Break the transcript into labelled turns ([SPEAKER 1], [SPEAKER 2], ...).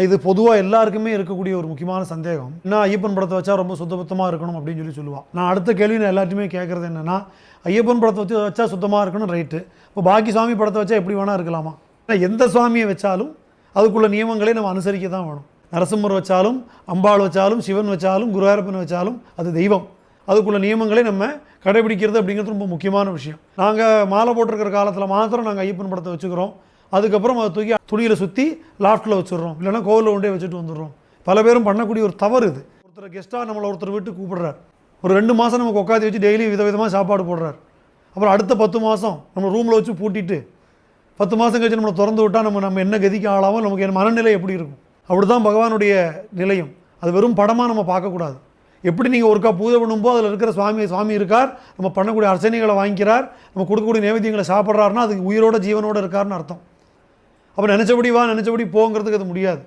[SPEAKER 1] இது பொதுவாக எல்லாருக்குமே இருக்கக்கூடிய ஒரு முக்கியமான சந்தேகம். என்ன ஐயப்பன் படத்தை வச்சா ரொம்ப சுத்தபத்தமாக இருக்கணும் அப்படின்னு சொல்லி சொல்லுவாள் நான் அடுத்த கேள்வி நான் எல்லாத்தையுமே கேட்குறது என்னென்னா ஐயப்பன் படத்தை வச்சு வச்சா சுத்தமாக இருக்கணும் ரைட்டு இப்போ பாக்கி சுவாமி படத்தை வச்சா எப்படி வேணால் இருக்கலாமா? ஆனா, எந்த சுவாமியை வச்சாலும் அதுக்குள்ள நியமங்களை நம்ம அனுசரிக்க தான் வேணும். நரசிம்மர் வச்சாலும் அம்பாள் வச்சாலும் சிவன் வச்சாலும் குருவாரப்பன் வச்சாலும் அது தெய்வம். அதுக்குள்ள நியமங்களை நம்ம கடைபிடிக்கிறது அப்படிங்கிறது ரொம்ப முக்கியமான விஷயம். நாங்கள் மாலை போட்டிருக்கிற காலத்தில் மாத்திரம் நாங்கள் ஐயப்பன் படத்தை வச்சுக்கிறோம். அதுக்கப்புறம் அதை தூக்கி துணியில் சுற்றி லாஃப்ட்டில் வச்சுடுறோம். இல்லைன்னா கோவிலில் ஒன்றே வச்சுட்டு வந்துடுறோம். பல பேரும் பண்ணக்கூடிய ஒரு தவறு இது. ஒருத்தர் கெஸ்ட்டாக நம்மளை ஒருத்தர் விட்டு கூப்பிடுறார். ஒரு ரெண்டு மாதம் நமக்கு உட்காந்து வச்சு டெய்லி விதவிதமாக சாப்பாடு போடுறார். அப்புறம் அடுத்த பத்து மாதம் நம்ம ரூமில் வச்சு பூட்டிட்டு பத்து மாதம் கழிச்சு நம்மளை திறந்து விட்டால் நம்ம நம்ம என்ன கதிக்கு ஆளாமோ நமக்கு என் மனநிலை எப்படி இருக்கும்? அப்படி தான் பகவானுடைய நிலையம். அது வெறும் படமாக நம்ம பார்க்கக்கூடாது. எப்படி நீங்கள் ஒருக்கா பூஜை பண்ணும்போது அதில் இருக்கிற சுவாமி சுவாமி இருக்கார் நம்ம பண்ணக்கூடிய அர்ச்சனைகளை வாங்கிக்கிறார் நம்ம கொடுக்கக்கூடிய நைவேத்தியங்களை சாப்பிட்றாருன்னா அது உயிரோட ஜீவனோட இருக்காருன்னு அர்த்தம். அப்போ நினச்சபடி வா நினச்சபடி போங்கிறதுக்கு அது முடியாது.